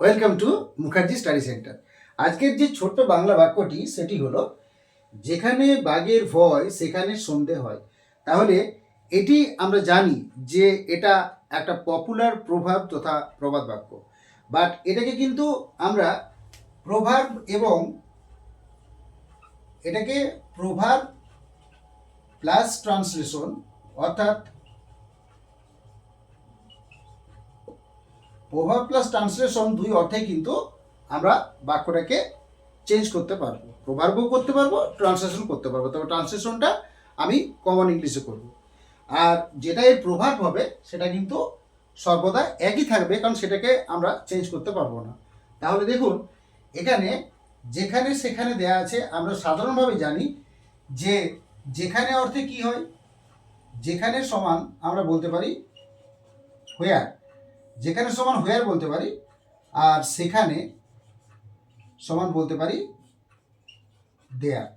Welcome to Mukherjee study centre আজকের যে ছোট্ট বাংলা বাক্যটি, সেটি হলো, যেখানে বাঘের ভয়, সেখানে সন্ধে হয়। তাহলে, এটি আমরা জানি যে এটা একটা পপুলার প্রভাব তথা প্রবাদ বাক্য। বাট এটাকে কিন্তু আমরা প্রভাব এবং এটাকে প্রভাব প্লাস ট্রান্সলেশন অর্থাৎ প্রভাব প্লাস ট্রান্সলেশন দুই অর্থে কিন্তু আমরা বাক্যটাকে চেঞ্জ করতে পারব। প্রভাবও করতে পারব ট্রান্সলেশন করতে পারব। তবে ট্রান্সলেশনটা আমি কমন ইংলিশে করব। আর যেটা এর প্রভাব হবে, সেটা কিন্তু সর্বদা একই থাকবে, কারণ সেটাকে আমরা চেঞ্জ করতে পারব না। তাহলে দেখুন, এখানে যেখানে সেখানে দেয়া আছে, আমরা সাধারণভাবে জানি যে যেখানে অর্থে কি হয়, যেখানে সমান আমরা বলতে পারি হোয়ার যেখানে সমান হোয়ার বলতে পারি, আর সেখানে সমান বলতে পারি দেয়ার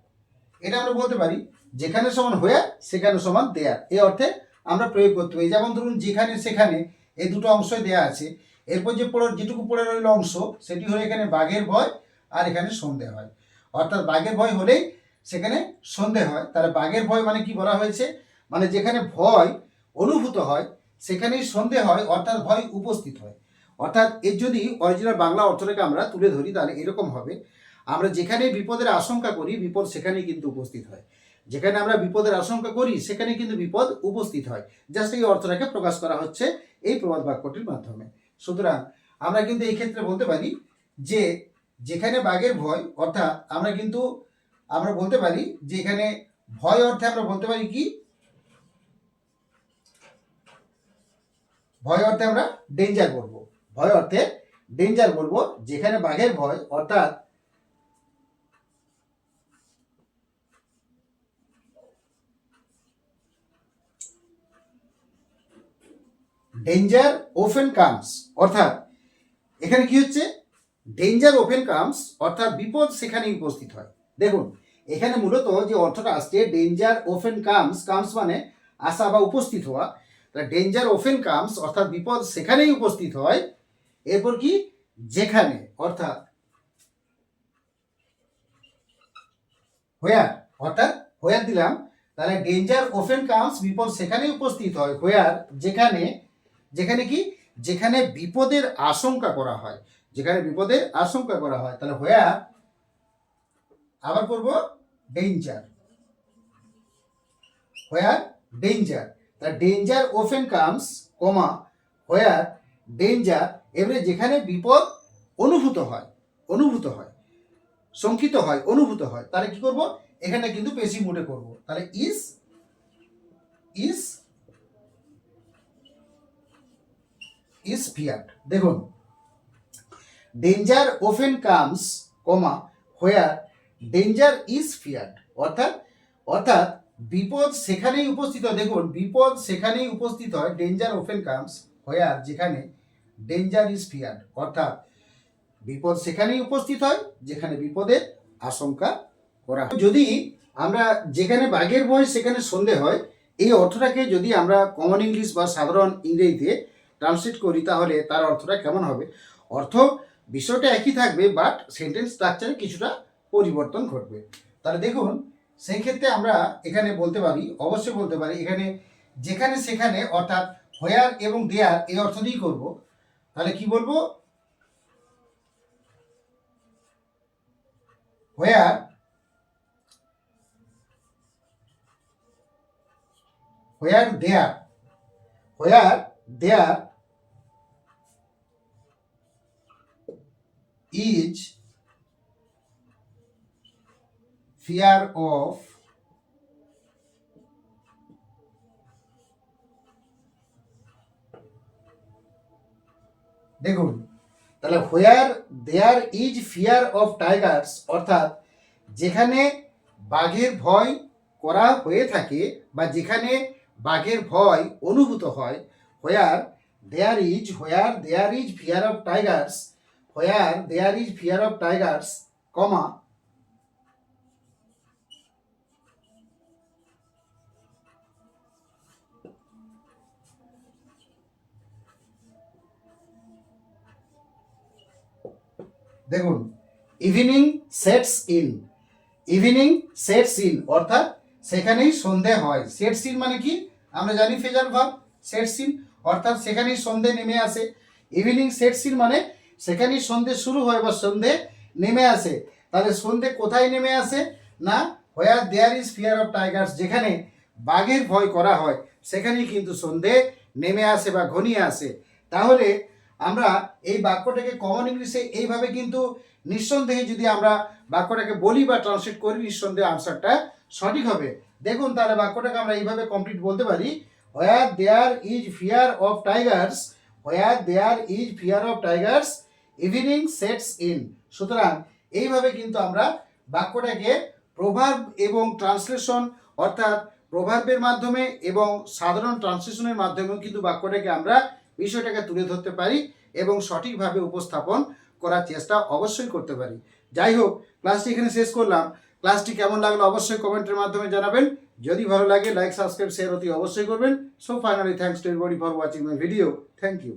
এটা আমরা বলতে পারি, যেখানে সমান হোয়ার সেখানে সমান দেয়ার এই অর্থে আমরা প্রয়োগ করতে পারি। যেমন ধরুন, যেখানে সেখানে এই দুটো অংশই দেয়া আছে, এরপর যে পড়ে যেটুকু পড়ে রইল অংশ, সেটি হলো এখানে বাঘের ভয় আর এখানে সন্ধে হয়। অর্থাৎ বাঘের ভয় হলেই সেখানে সন্ধে হয়। তাহলে বাঘের ভয় মানে কি বলা হয়েছে? মানে যেখানে ভয় অনুভূত হয় সেখানেই সন্ধে হয়, অর্থাৎ ভয় উপস্থিত হয়। অর্থাৎ এর যদি অরিজিনাল বাংলা অর্থটাকে আমরা তুলে ধরি, তাহলে এরকম হবে। আমরা যেখানে বিপদের আশঙ্কা করি, বিপদ সেখানেই কিন্তু উপস্থিত হয়। যেখানে আমরা বিপদের আশঙ্কা করি সেখানে কিন্তু বিপদ উপস্থিত হয়। জাস্ট এই অর্থটাকে প্রকাশ করা হচ্ছে এই প্রবাদ বাক্যটির মাধ্যমে। সুতরাং আমরা কিন্তু এই ক্ষেত্রে বলতে পারি যে, যেখানে বাঘের ভয়, অর্থাৎ আমরা কিন্তু, আমরা বলতে পারি যে এখানে ভয় অর্থে আমরা বলতে পারি কি? ভয় অর্থে আমরা ডেঞ্জার বলব। ভয় অর্থে ডেঞ্জার বলব, যেখানে বাঘের ভয়, অর্থাৎ ডেঞ্জার ওপেন কামস অর্থাৎ এখানে কি হচ্ছে? ডেঞ্জার ওপেন কামস অর্থাৎ বিপদ সেখানেই উপস্থিত হয়। দেখুন, এখানে মূলত যে অর্থটা আসছে ডেঞ্জার ওপেন কামস কামস মানে আসা বা উপস্থিত হওয়া। ডেঞ্জার ওফেন কামস অর্থাৎ বিপদ সেখানেই উপস্থিত হয়। এরপর কি? যেখানে, অর্থাৎ হোয়ার অর্থাৎ হোয়ার দিলাম। তাহলে ডেঞ্জার ওফেন কামস বিপদ সেখানেই উপস্থিত হয়। হোয়ার যেখানে যেখানে কি? যেখানে বিপদের আশঙ্কা করা হয়। যেখানে বিপদের আশঙ্কা করা হয়। তাহলে হোয়ার আবার করব ডেঞ্জার হোয়ার ডেঞ্জার তাহলে danger open comes comma where danger এবারে যেখানে বিপদ অনুভূত হয় অনুভূত হয়, শঙ্কিত হয়, অনুভূত হয়, তাহলে কি করব? এখানে কিন্তু বেশি মোডে করব। তাহলে ইস ইস ইস ফিয়ার্ড দেখুন danger open comes comma where danger is feared অর্থাৎ অর্থাৎ বিপদ সেখানেই উপস্থিত হয়। দেখুন, বিপদ সেখানেই উপস্থিত হয় ডেঞ্জার ওপেন কামস হোয়ার যেখানে ডেঞ্জার ইজ ফিয়ার্ড অর্থাৎ বিপদ সেখানেই উপস্থিত হয়, যেখানে বিপদের আশঙ্কা করা হয়। যদি আমরা যেখানে বাঘের ভয়, সেখানে সন্ধে হয়, এই অর্থটাকে যদি আমরা কমন ইংলিশ বা সাধারণ ইংরেজিতে ট্রান্সলেট করি, তাহলে তার অর্থটা কেমন হবে? অর্থ বিষয়টা একই থাকবে বাট সেন্টেন্স স্ট্রাকচারে কিছুটা পরিবর্তন ঘটবে। তাহলে দেখুন সেই ক্ষেত্রে আমরা এখানে বলতে পারি, অবশ্যই বলতে পারি, এখানে যেখানে সেখানে অর্থাৎ হোয়ার এবং দেয়ার এই অর্থ দিয়েই করব। তাহলে কি বলব? Where where there where there is fear of দেখুন তাহলে where there is fear of tigers অর্থাৎ যেখানে বাঘের ভয় করা হয়ে থাকে বা যেখানে বাঘের ভয় অনুভূত হয় where there is where there is fear of tigers where there is fear of tigers comma, দেখুন evening sets in evening sets in অর্থাৎ সেখানেই সন্ধে হয়। সেটস ইন মানে কি? আমরা জানি ফেজার ভাব সেটস ইন অর্থাৎ সেখানেই সন্ধে নেমে আসে। ইভিনিং সেটস ইন মানে সেখানেই সন্ধে শুরু হয় বা সন্ধে নেমে আসে। তাহলে সন্ধে কোথায় নেমে আসে? না where there is fear of tigers যেখানে বাঘের ভয় করা হয়, সেখানেই কিন্তু সন্ধে নেমে আসে বা ঘনিয়ে আসে। তাহলে আমরা এই বাক্যটাকে কমন ইংলিশে এইভাবে কিন্তু নিঃসন্দেহে যদি আমরা বাক্যটাকে বলি বা ট্রান্সলেট করি, নিঃসন্দেহে আনসারটা সঠিক হবে। দেখুন তাহলে বাক্যটাকে আমরা এইভাবে কমপ্লিট বলতে পারি। Where there is fear of tigers where there is fear of tigers evening sets in সুতরাং এইভাবে কিন্তু আমরা বাক্যটাকে প্রভাব এবং ট্রান্সলেশন অর্থাৎ প্রভাবের মাধ্যমে এবং সাধারণ ট্রান্সলেশনের মাধ্যমেও কিন্তু বাক্যটাকে আমরা বিষয়টাকে তুলে ধরতে পারি এবং সঠিকভাবে উপস্থাপন করার চেষ্টা অবশ্যই করতে পারি। যাই হোক ক্লাসটি এখানে শেষ করলাম। ক্লাসটি কেমন লাগল অবশ্যই কমেন্টের মাধ্যমে জানাবেন। যদি ভালো লাগে লাইক সাবস্ক্রাইব শেয়ার অতি অবশ্যই করবেন। So finally thanks to everybody for watching my video thank you